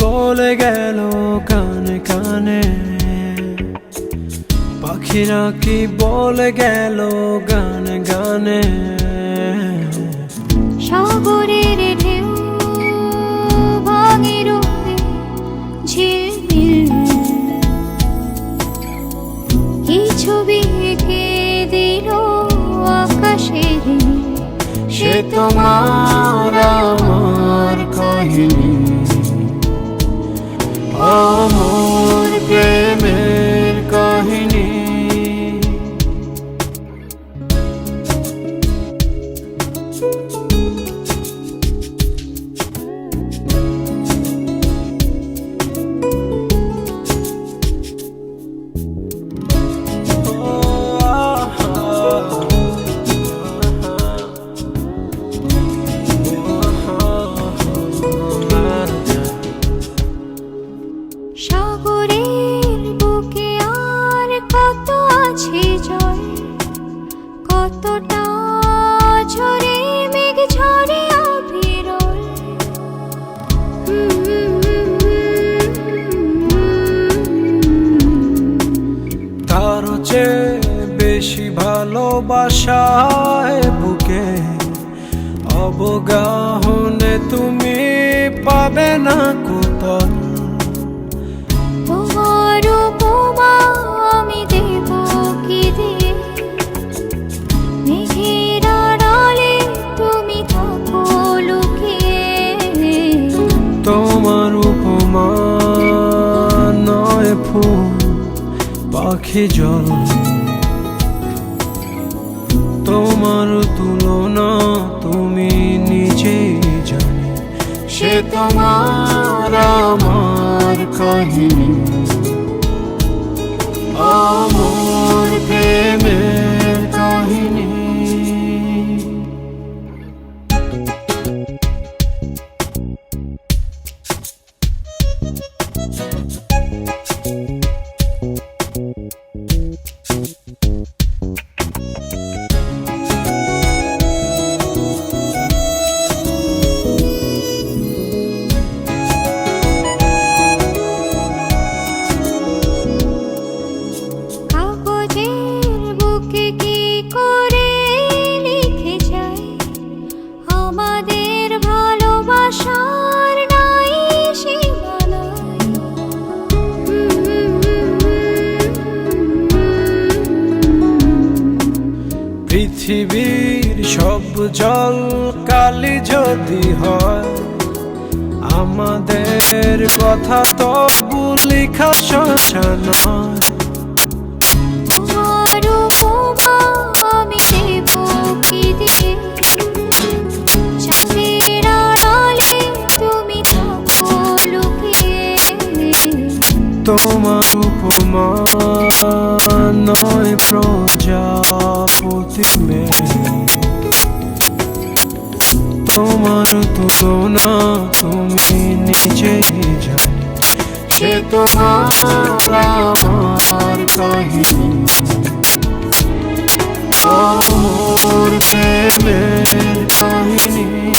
বলে গেল কানে কানে? পাখিরা কি বলে গেল গানে গানে? সাগরের ঢেউ ভাঙে রূপে ঝিলমিল কি ছবি এঁকে দিল আকাশের। সে তোমার আমার কাহিনী। সাগরের বুকে আর কত আছে জল কতটা ঝরে মেঘ ঝরে অবিরল। তার চেয়ে বেশি ভালোবাসায় বুকে অবগাহনে তুমি পাবে না কোতল ফুল পাখি জল। তোমার তুলনা তুমি নিজে জানি সে তোমার আমার কাহিনী। আমার পৃথিবীর সব জল কালি যদি হয় আমাদের কথা তবু লেখা নয়। তোমার উপমা নয় প্রজাপতি মেয়ে তোমার তুলনা তুমি নিজেই জানি সে তোমার আমার কাহিনী। আমার প্রেমের কাহিনী।